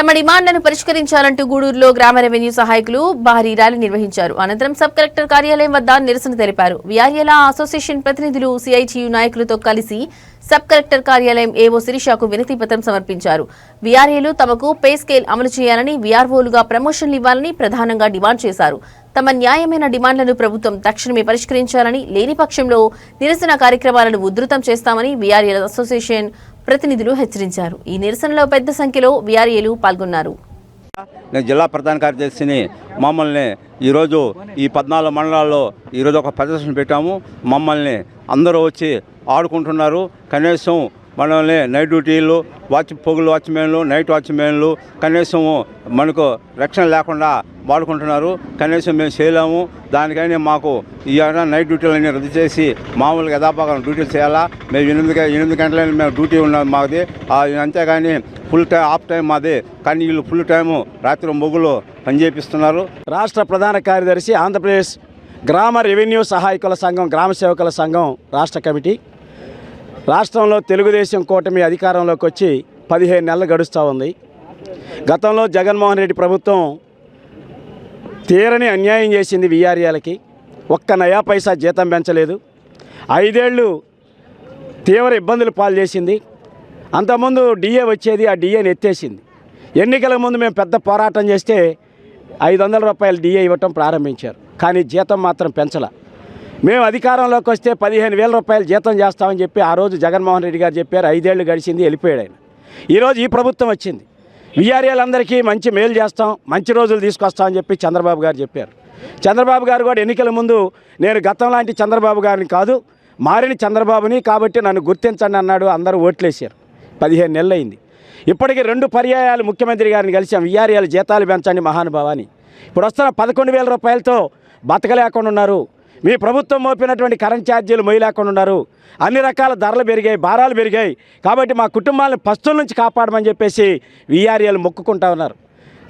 తమ డిమాండ్లను పరిష్కరించాలంటూ గూడూరులో గ్రామ రెవెన్యూ సహాయకులు భారీ ర్యాలీ నిర్వహించారు. అనంతరం సబ్ కలెక్టర్ కార్యాలయం వద్ద నిరసన తెలిపారు. విఆర్ఏల అసోసియేషన్ ప్రతినిధులు సిఐటియు నాయకులతో కలిసి సబ్ కలెక్టర్ కార్యాలయం ఏవో శిరీషకు వినతి పత్రం సమర్పించారు. విఆర్ఏలు తమకు పే స్కేల్ అమలు చేయాలని విఆర్ఓలుగా ప్రమోషన్లు ఇవ్వాలని ప్రధానంగా డిమాండ్ చేశారు. తమ న్యాయమైన డిమాండ్లను ప్రభుత్వం తక్షణమే పరిష్కరించాలని లేని పక్షంలో నిరసన కార్యక్రమాలను ఉధృతం చేస్తామని విఆర్ఏల అసోసియేషన్ ప్రతినిధులు హెచ్చరించారు. ఈ నిరసనలో పెద్ద సంఖ్యలో విఆర్ఏలు పాల్గొన్నారు. నేను జిల్లా ప్రధాన కార్యదర్శిని మమ్మల్ని ఈరోజు ఈ పద్నాలుగు మండలాల్లో ఈరోజు ఒక ప్రదర్శన పెట్టాము. మమ్మల్ని అందరూ వచ్చి ఆడుకుంటున్నారు. కనీసం మనల్ని నైట్ డ్యూటీలు వాచ్ పొగులు వాచ్మెన్లు నైట్ వాచ్మెన్లు కనీసం మనకు రక్షణ లేకుండా వాడుకుంటున్నారు. కనీసం మేము చేయలేము. దానికని మాకు ఈ నైట్ డ్యూటీలన్నీ రద్దు చేసి మామూలుగా యథాపకం డ్యూటీలు చేయాలా? మేము ఎనిమిది ఎనిమిది గంటలైనా మేము డ్యూటీ ఉన్నాం మాది. అంతేగాని ఫుల్ టైం ఆఫ్ టైం మాది. కానీ వీళ్ళు ఫుల్ టైము రాత్రి మొగ్గులు పనిచేపిస్తున్నారు. రాష్ట్ర ప్రధాన కార్యదర్శి ఆంధ్రప్రదేశ్ గ్రామ రెవెన్యూ సహాయకుల సంఘం గ్రామ సేవకుల సంఘం రాష్ట్ర కమిటీ. రాష్ట్రంలో తెలుగుదేశం కూటమి అధికారంలోకి వచ్చి పదిహేను నెలలు గడుస్తూ ఉంది. గతంలో జగన్మోహన్ రెడ్డి ప్రభుత్వం తీరని అన్యాయం చేసింది విఆర్ఏలకి. ఒక్క నయా పైసా జీతం పెంచలేదు. ఐదేళ్ళు తీవ్ర ఇబ్బందులు పాలు చేసింది. అంతకుముందు డిఏ వచ్చేది ఆ డిఏని ఎత్తేసింది. ఎన్నికల ముందు మేము పెద్ద పోరాటం చేస్తే ఐదు వందల రూపాయలు డిఏ ఇవ్వటం ప్రారంభించారు. కానీ జీతం మాత్రం పెంచలే. మేము అధికారంలోకి వస్తే పదిహేను వేల రూపాయలు జీతం చేస్తామని చెప్పి ఆ రోజు జగన్మోహన్ రెడ్డి గారు చెప్పారు. ఐదేళ్ళు గడిచింది వెళ్ళిపోయాడు ఆయన. ఈరోజు ఈ ప్రభుత్వం వచ్చింది. విఆర్ఏలందరికీ మంచి మేలు చేస్తాం మంచి రోజులు తీసుకొస్తామని చెప్పి చంద్రబాబు గారు చెప్పారు. చంద్రబాబు గారు కూడా ఎన్నికల ముందు నేను గతం లాంటి చంద్రబాబు గారిని కాదు మారిన చంద్రబాబుని కాబట్టి నన్ను గుర్తించండి అన్నాడు. అందరూ ఓట్లేశారు. పదిహేను నెలలు అయింది. ఇప్పటికి రెండు పర్యాయాలు ముఖ్యమంత్రి గారిని కలిసాం. విఆర్ఏల జీతాలు పెంచండి మహానుభావాని. ఇప్పుడు వస్తున్న పదకొండు వేల రూపాయలతో బతకలేకుండా ఉన్నారు. మీ ప్రభుత్వం మోపినటువంటి కరెంట్ ఛార్జీలు మొయ్యలేకుండా ఉన్నారు. అన్ని రకాల ధరలు పెరిగాయి భారాలు పెరిగాయి. కాబట్టి మా కుటుంబాలను పస్తుల నుంచి కాపాడమని చెప్పేసి విఆర్ఏలు మొక్కుకుంటా ఉన్నారు.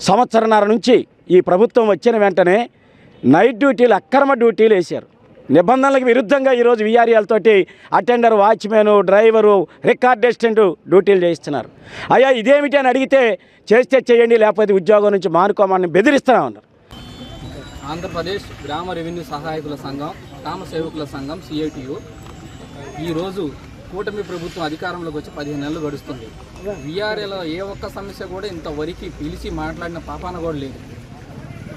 సంవత్సరన్నర నుంచి ఈ ప్రభుత్వం వచ్చిన వెంటనే నైట్ డ్యూటీలు అక్రమ డ్యూటీలు వేశారు. నిబంధనలకు విరుద్ధంగా ఈరోజు విఆర్ఏలతోటి attender watchman driver record assistant డ్యూటీలు చేయిస్తున్నారు. అయ్యా ఇదేమిటి అని అడిగితే చేస్తే చేయండి లేకపోతే ఉద్యోగం నుంచి మానుకోమని బెదిరిస్తున్నామన్నారు ఆంధ్రప్రదేశ్ గ్రామ రెవెన్యూ సహాయకుల సంఘం గ్రామ సేవకుల సంఘం సిఐటియు ఈరోజు కూటమి ప్రభుత్వం అధికారంలోకి వచ్చి పదిహేను నెలలు గడుస్తుంది. విఆర్ఏలో ఏ ఒక్క సమస్య కూడా ఇంతవరకు పిలిచి మాట్లాడిన పాపాన కూడా లేదు.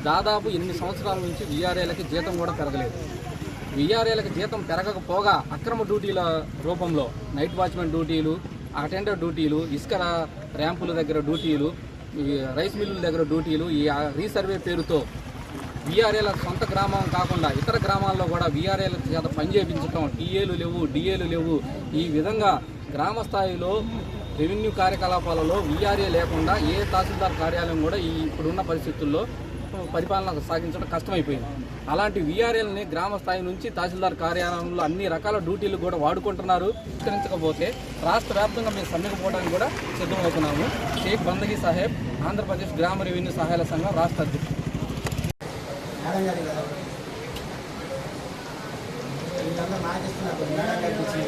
దాదాపు ఎనిమిది సంవత్సరాల నుంచి విఆర్ఏలకి జీతం కూడా పెరగలేదు. విఆర్ఏలకి జీతం పెరగకపోగా అక్రమ డ్యూటీల రూపంలో నైట్ వాచ్మెన్ డ్యూటీలు అటెండర్ డ్యూటీలు ఇసుక ర్యాంపుల దగ్గర డ్యూటీలు ఈ రైస్ మిల్లుల దగ్గర డ్యూటీలు ఈ రీసర్వే పేరుతో విఆర్ఏల సొంత గ్రామం కాకుండా ఇతర గ్రామాల్లో కూడా విఆర్ఏల చేత పనిచేయించడం టీఏలు లేవు డిఏలు లేవు. ఈ విధంగా గ్రామ స్థాయిలో రెవెన్యూ కార్యకలాపాలలో విఆర్ఏ లేకుండా ఏ తహసీల్దార్ కార్యాలయం కూడా ఈ ఇప్పుడున్న పరిస్థితుల్లో పరిపాలన సాగించడం కష్టమైపోయింది. అలాంటి విఆర్ఏలని గ్రామ స్థాయి నుంచి తహసీల్దార్ కార్యాలయంలో అన్ని రకాల డ్యూటీలు కూడా వాడుకుంటున్నారు. విస్తరించకపోతే రాష్ట్ర వ్యాప్తంగా మేము సమ్మెకపోవడానికి కూడా సిద్ధమవుతున్నాము. షేక్ బందగీ సాహెబ్ ఆంధ్రప్రదేశ్ గ్రామ రెవెన్యూ సహాయాల సంఘం రాష్ట్ర అధ్యక్షుడు. అర్థం కాదు కదా. నాకు ఇస్తున్నారు మేడం గారికి ఇచ్చిన